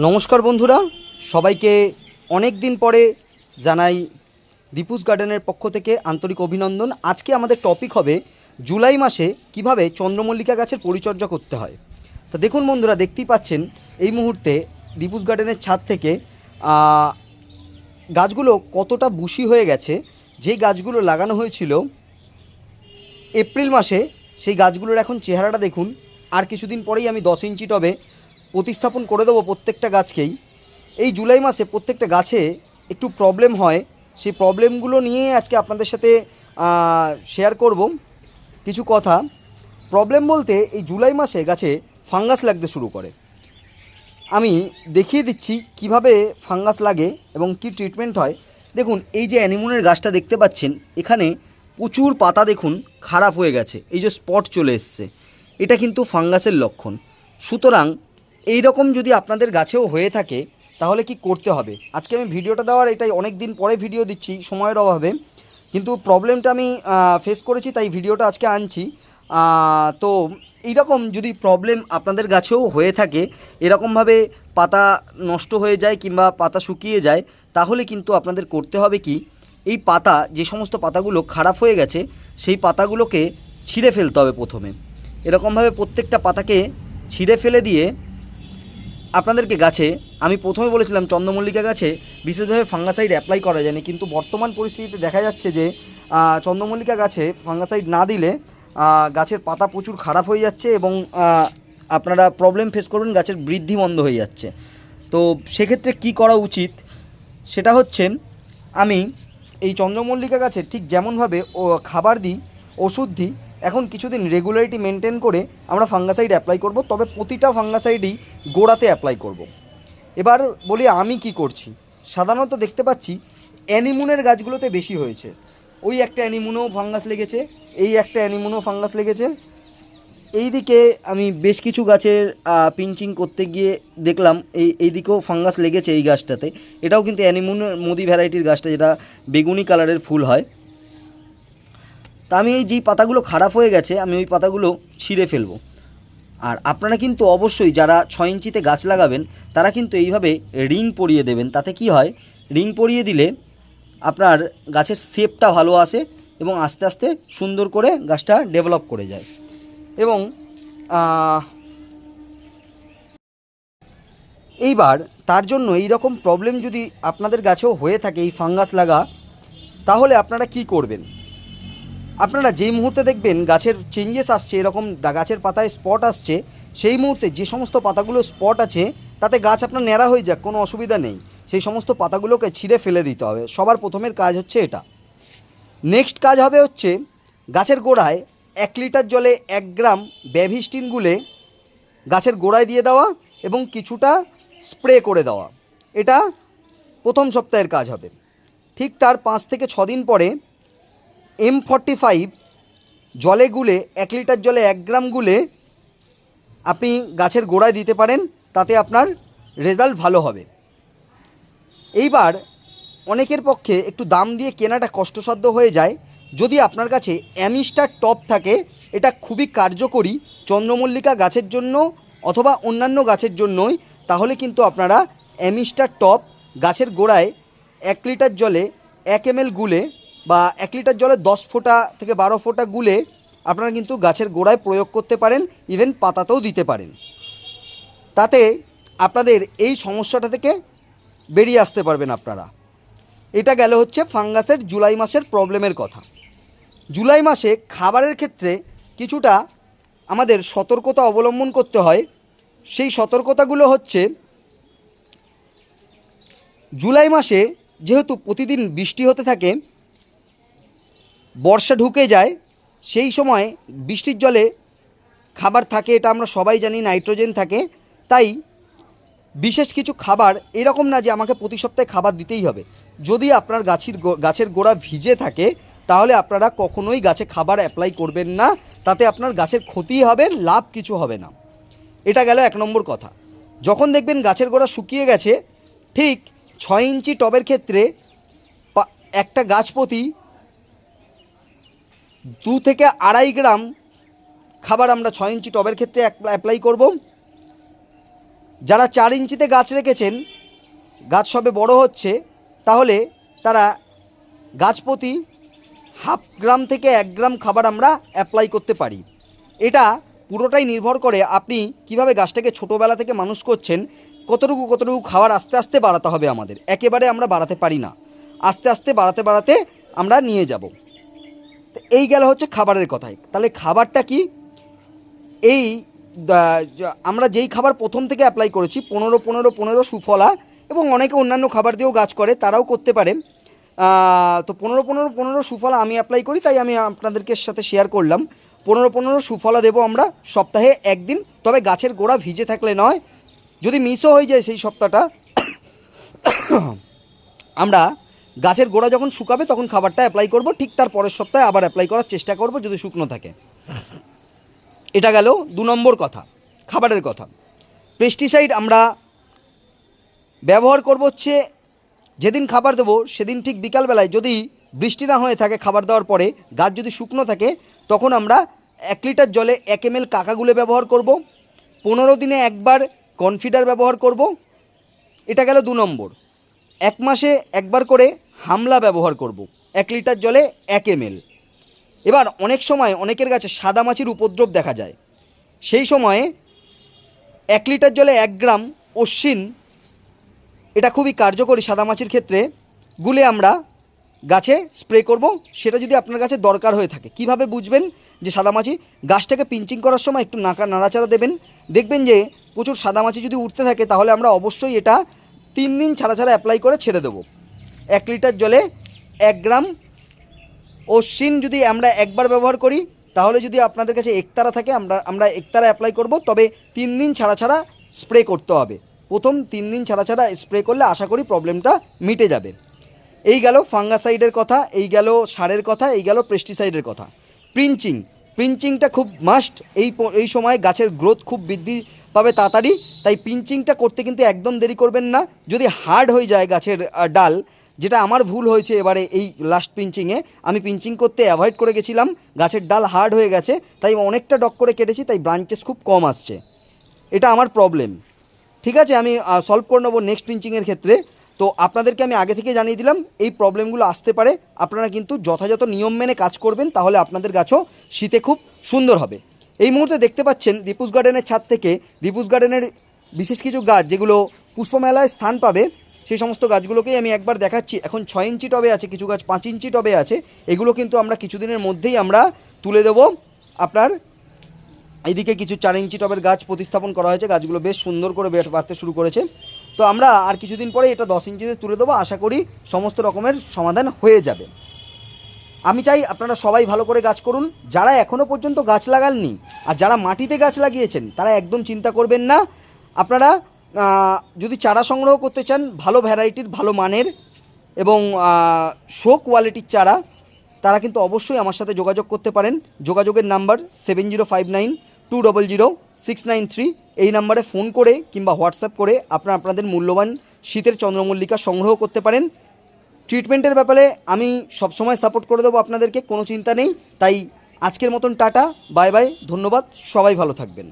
নমস্কার বন্ধুরা, সবাইকে অনেক দিন পরে জানাই দীপুস গার্ডেনের পক্ষ থেকে আন্তরিক অভিনন্দন। আজকে আমাদের টপিক হবে জুলাই মাসে কীভাবে চন্দ্রমল্লিকা গাছের পরিচর্যা করতে হয়। তো দেখুন বন্ধুরা, দেখতেই পাচ্ছেন, এই মুহূর্তে দীপুস গার্ডেনের ছাদ থেকে গাছগুলো কতটা বুশি হয়ে গেছে, যেই গাছগুলো লাগানো হয়েছিল এপ্রিল মাসে, সেই গাছগুলোর এখন চেহারাটা দেখুন। আর কিছুদিন পরেই আমি দশ ইঞ্চি টবে প্রতিস্থাপন করে দেবো প্রত্যেকটা গাছকেই। এই জুলাই মাসে প্রত্যেকটা গাছে একটু প্রবলেম হয়। সেই প্রবলেমগুলো নিয়ে আজকে আপনাদের সাথে শেয়ার করব। কিছু কথা। প্রবলেম বলতে এই জুলাই মাসে গাছে ফাঙ্গাস লাগতে শুরু করে। আমি দেখিয়ে দিচ্ছি কীভাবে ফাঙ্গাস লাগে এবং কি ট্রিটমেন্ট হয়। দেখুন, এই যে অ্যানিমনের গাছটা দেখতে পাচ্ছেন, এখানে প্রচুর পাতা দেখুন খারাপ হয়ে গেছে। এই যে স্পট চলে এসছে। এটা কিন্তু ফাঙ্গাসের লক্ষণ। সুতরাং এই রকম যদি আপনাদের গাছেও হয়ে থাকে, তাহলে কি করতে হবে? আজকে আমি ভিডিওটা দেওয়ার এটাই, অনেক দিন পরে ভিডিও দিচ্ছি, সময়ের অভাবে। কিন্তু প্রবলেমটা আমি ফেস করেছি, তাই ভিডিওটা আজকে আনছি। তো এইরকম যদি প্রবলেম আপনাদের গাছেও হয়ে থাকে, এরকমভাবে পাতা নষ্ট হয়ে যায় কিংবা পাতা শুকিয়ে যায়, তাহলে কিন্তু আপনাদের করতে হবে কি, এই পাতা, যে সমস্ত পাতাগুলো খারাপ হয়ে গেছে, সেই পাতাগুলোকে ছিঁড়ে ফেলতে হবে প্রথমে। এরকমভাবে প্রত্যেকটা পাতাকে ছিঁড়ে ফেলে দিয়ে আপনাদেরকে গাছে, আমি প্রথমে বলেছিলাম চন্দ্রমল্লিকা গাছে বিশেষভাবে ফাঙ্গাসাইড অ্যাপ্লাই করা যায়নি, কিন্তু বর্তমান পরিস্থিতিতে দেখা যাচ্ছে যে চন্দ্রমল্লিকা গাছে ফাঙ্গাসাইড না দিলে গাছের পাতা প্রচুর খারাপ হয়ে যাচ্ছে এবং আপনারা প্রবলেম ফেস করবেন, গাছের বৃদ্ধি বন্ধ হয়ে যাচ্ছে। তো সেক্ষেত্রে কি করা উচিত? সেটা হচ্ছে, আমি এই চন্দ্রমল্লিকা গাছে ঠিক যেমনভাবে ও, খাবার দিই, ওষুধ দিই এখন কিছুদিন রেগুলারিটি মেনটেন করে আমরা ফাঙ্গাসাইড অ্যাপ্লাই করব, তবে প্রতিটা ফাঙ্গাসাইডই গোড়াতে অ্যাপ্লাই করব। এবার বলি আমি কি করছি। সাধারণত দেখতে পাচ্ছি অ্যানিমুনের গাছগুলোতে বেশি হয়েছে। ওই একটা অ্যানিমুনও ফাঙ্গাস লেগেছে, এই একটা অ্যানিমুনও ফাঙ্গাস লেগেছে। এই দিকে আমি বেশ কিছু গাছের পিঞ্চিং করতে গিয়ে দেখলাম, এই এই দিকেও ফাঙ্গাস লেগেছে এই গাছটাতে। এটাও কিন্তু অ্যানিমুনের মোদি ভ্যারাইটির গাছটা, যেটা বেগুনি কালারের ফুল হয়। তা আমি এই যেই পাতাগুলো খারাপ হয়ে গেছে, আমি ওই পাতাগুলো ছিঁড়ে ফেলব। আর আপনারা কিন্তু অবশ্যই যারা ছয় ইঞ্চিতে গাছ লাগাবেন, তারা কিন্তু এইভাবে রিং পরিয়ে দেবেন। তাতে কি হয়, রিং পরিয়ে দিলে আপনার গাছের শেপটা ভালো আসে এবং আস্তে আস্তে সুন্দর করে গাছটা ডেভেলপ করে যায়। এবং এইবার তার জন্য এই রকম প্রবলেম যদি আপনাদের গাছেও হয়ে থাকে এই ফাঙ্গাস লাগা, তাহলে আপনারা কি করবেন? আপনারা যেই মুহূর্তে দেখবেন গাছের চেঞ্জেস আসছে, এরকম গাছের পাতায় স্পট আসছে, সেই মুহূর্তে যে সমস্ত পাতাগুলো স্পট আছে, তাতে গাছ আপনার ন্যাড়া হয়ে যাক, কোনো অসুবিধা নেই। সেই সমস্ত পাতাগুলোকে ছিঁড়ে ফেলে দিতে হবে। সবার প্রথমের কাজ হচ্ছে এটা। নেক্সট কাজ হবে হচ্ছে, গাছের গোড়ায় এক লিটার জলে এক গ্রাম ব্যাভিস্টিন গুলে গাছের গোড়ায় দিয়ে দেওয়া এবং কিছুটা স্প্রে করে দেওয়া। এটা প্রথম সপ্তাহের কাজ হবে। ঠিক তার পাঁচ থেকে ছ দিন পরে এম ফর্টি ফাইভ জলে গুলে, এক লিটার জলে এক গ্রাম গুলে আপনি গাছের গোড়ায় দিতে পারেন, তাতে আপনার রেজাল্ট ভালো হবে। এইবার অনেকের পক্ষে একটু দাম দিয়ে কেনাটা কষ্টসাধ্য হয়ে যায়। যদি আপনার কাছে অ্যামিস্টার টপ থাকে, এটা খুবই কার্যকরী চন্দ্রমল্লিকা গাছের জন্য অথবা অন্যান্য গাছের জন্যই, তাহলে কিন্তু আপনারা অ্যামিস্টার টপ গাছের গোড়ায় এক লিটার জলে এক এম গুলে বা এক লিটার জলে দশ ফোঁটা থেকে বারো ফোঁটা গুলে আপনারা কিন্তু গাছের গোড়ায় প্রয়োগ করতে পারেন ইভেন পাতাতেও দিতে পারেন। তাতে আপনাদের এই সমস্যাটা থেকে বেরিয়ে আসতে পারবেন আপনারা। এটা গেল হচ্ছে ফাঙ্গাসের জুলাই মাসের প্রবলেমের কথা। জুলাই মাসে খাবারের ক্ষেত্রে কিছুটা আমাদের সতর্কতা অবলম্বন করতে হয়। সেই সতর্কতাগুলো হচ্ছে, জুলাই মাসে যেহেতু প্রতিদিন বৃষ্টি হতে থাকে বর্ষা ঢুকে যায়, সেই সময় বৃষ্টির জলে খাবার থাকে, এটা আমরা সবাই জানি, নাইট্রোজেন থাকে। তাই বিশেষ কিছু খাবার এরকম না যে আমাকে প্রতি সপ্তাহে খাবার দিতেই হবে। যদি আপনার গাছের গাছের গোড়া ভিজে থাকে, তাহলে আপনারা কখনোই গাছে খাবার অ্যাপ্লাই করবেন না। তাতে আপনার গাছের ক্ষতি হবে, লাভ কিছু হবে না। এটা গেল এক নম্বর কথা। যখন দেখবেন গাছের গোড়া শুকিয়ে গেছে, ঠিক ছয় ইঞ্চি টবের ক্ষেত্রে একটা গাছ প্রতি দু থেকে আড়াই গ্রাম খাবার আমরা ছয় ইঞ্চি টবের ক্ষেত্রে অ্যাপ্লাই করব। যারা চার ইঞ্চিতে গাছ রেখেছেন, গাছ সবে বড় হচ্ছে, তাহলে তারা গাছ প্রতি হাফ গ্রাম থেকে এক গ্রাম খাবার আমরা অ্যাপ্লাই করতে পারি। এটা পুরোটাই নির্ভর করে আপনি কীভাবে গাছটাকে ছোটোবেলা থেকে মানুষ করছেন, কতটুকু কতটুকু খাবার আস্তে আস্তে বাড়াতে হবে আমাদের। একেবারে আমরা বাড়াতে পারি না। আস্তে আস্তে বাড়াতে বাড়াতে আমরা নিয়ে যাব। তো এই গেল হচ্ছে খাবারের কথায় তাহলে খাবারটা কি? এই আমরা যেই খাবার প্রথম থেকে অ্যাপ্লাই করেছি, পনেরো পনেরো পনেরো সুফলা এবং অনেকে অন্যান্য খাবার দিয়েও গাছ করে, তারাও করতে পারে। তো পনেরো পনেরো পনেরো সুফলা আমি অ্যাপ্লাই করি, তাই আমি আপনাদেরকে সাথে শেয়ার করলাম। পনেরো পনেরো সুফলা দেবো আমরা সপ্তাহে একদিন, তবে গাছের গোড়া ভিজে থাকলে নয়, যদি মিসও হয়ে যায় সেই সপ্তাহটা। আমরা গাছের গোড়া যখন শুকাবে, তখন খাবারটা অ্যাপ্লাই করব। ঠিক তার পরের সপ্তাহে আবার অ্যাপ্লাই করার চেষ্টা করব যদি শুকনো থাকে। এটা গেল দু নম্বর কথা, খাবারের কথা। পেস্টিসাইড আমরা ব্যবহার করব হচ্ছে, যেদিন খাবার দেবো, সেদিন ঠিক বিকালবেলায় যদি বৃষ্টি না হয়ে থাকে খাবার দেওয়ার পরে, গাছ যদি শুকনো থাকে, তখন আমরা এক লিটার জলে এক এম এল কাকাগুলে ব্যবহার করব। পনেরো দিনে একবার কনফিডার ব্যবহার করব। এটা গেল দু নম্বর। এক মাসে একবার করে হামলা ব্যবহার করব। এক লিটার জলে এক এম এবার অনেক সময় অনেকের কাছে সাদা মাছির উপদ্রব দেখা যায়। সেই সময়ে এক লিটার জলে এক গ্রাম অশ্বিন, এটা খুবই কার্যকরী সাদামাছির ক্ষেত্রে, গুলে আমরা গাছে স্প্রে করব। সেটা যদি আপনার কাছে দরকার হয়ে থাকে। কীভাবে বুঝবেন যে সাদামাছি গাছটাকে পিঞ্চিং করার সময় একটু নাকা নাড়াচাড়া দেবেন? দেখবেন যে প্রচুর সাদামাছি যদি উঠতে থাকে, তাহলে আমরা অবশ্যই এটা তিন দিন ছাড়া ছাড়া অ্যাপ্লাই করে ছেড়ে দেবো। এক লিটার জলে এক গ্রাম অশ্বিন যদি আমরা একবার ব্যবহার করি, তাহলে যদি আপনাদের কাছে একতারা থাকে, আমরা আমরা একতারা অ্যাপ্লাই করব। তবে তিন দিন ছাড়া ছাড়া স্প্রে করতে হবে। প্রথম তিন দিন ছাড়া ছাড়া স্প্রে করলে আশা করি প্রবলেমটা মিটে যাবে। এই গেল ফাঙ্গাসাইডের কথা, এই গেল সারের কথা, এই গেল পেস্টিসাইডের কথা। প্রিঞ্চিং প্রিঞ্চিংটা খুব মাস্ট এই এই সময় গাছের গ্রোথ খুব বৃদ্ধি পাবে তাড়াতাড়ি। তাই পিঞ্চিংটা করতে কিন্তু একদম দেরি করবেন না। যদি হার্ড হয়ে যায় গাছের ডাল, যেটা আমার ভুল হয়েছে এবারে এই লাস্ট পিঞ্চিংয়ে আমি পিঞ্চিং করতে অ্যাভয়েড করে গেছিলাম। গাছের ডাল হার্ড হয়ে গেছে, তাই অনেকটা ডক করে কেটেছি, তাই ব্রাঞ্চেস খুব কম আসছে। এটা আমার প্রবলেম ঠিক আছে, আমি সলভ করে নেব নেক্সট পিঞ্চিংয়ের ক্ষেত্রে। তো আপনাদেরকে আমি আগে থেকে জানিয়ে দিলাম, এই প্রবলেমগুলো আসতে পারে। আপনারা কিন্তু যথাযথ নিয়ম মেনে কাজ করবেন, তাহলে আপনাদের গাছও শীতে খুব সুন্দর হবে। এই মুহূর্তে দেখতে পাচ্ছেন দীপুস গার্ডেনের ছাদ থেকে, দীপুস গার্ডেনের বিশেষ কিছু গাছ যেগুলো পুষ্পমেলায় স্থান পাবে, সেই সমস্ত গাছগুলোকেই আমি একবার দেখাচ্ছি। এখন ছয় ইঞ্চি টবে আছে, কিছু গাছ পাঁচ ইঞ্চি টবে আছে, এগুলো কিন্তু আমরা কিছুদিনের মধ্যেই আমরা তুলে দেবো। আপনার এইদিকে কিছু চার ইঞ্চি টবের গাছ প্রতিস্থাপন করা হয়েছে, গাছগুলো বেশ সুন্দর করে বাড়তে শুরু করেছে। তো আমরা আর কিছুদিন পরে এটা দশ ইঞ্চিতে তুলে দেবো। আশা করি সমস্ত রকমের সমাধান হয়ে যাবে। আমি চাই আপনারা সবাই ভালো করে গাছ করুন। যারা এখনও পর্যন্ত গাছ লাগাননি আর যারা মাটিতে গাছ লাগিয়েছেন, তারা একদম চিন্তা করবেন না। আপনারা যদি চারা সংগ্রহ করতে চান, ভালো ভ্যারাইটির, ভালো মানের এবং শো কোয়ালিটির চারা, তারা কিন্তু অবশ্যই আমার সাথে যোগাযোগ করতে পারেন। যোগাযোগের number seven zero five nine two double zero six nine three এই নাম্বারে ফোন করে কিংবা হোয়াটসঅ্যাপ করে আপনারা আপনাদের মূল্যবান শীতের চন্দ্রমল্লিকা সংগ্রহ করতে পারেন। ট্রিটমেন্টের ব্যাপারে আমি সবসময় সাপোর্ট করে দেবো আপনাদেরকে, কোনো চিন্তা নেই। তাই আজকের মতন টাটা বাই বাই ধন্যবাদ, সবাই ভালো থাকবেন।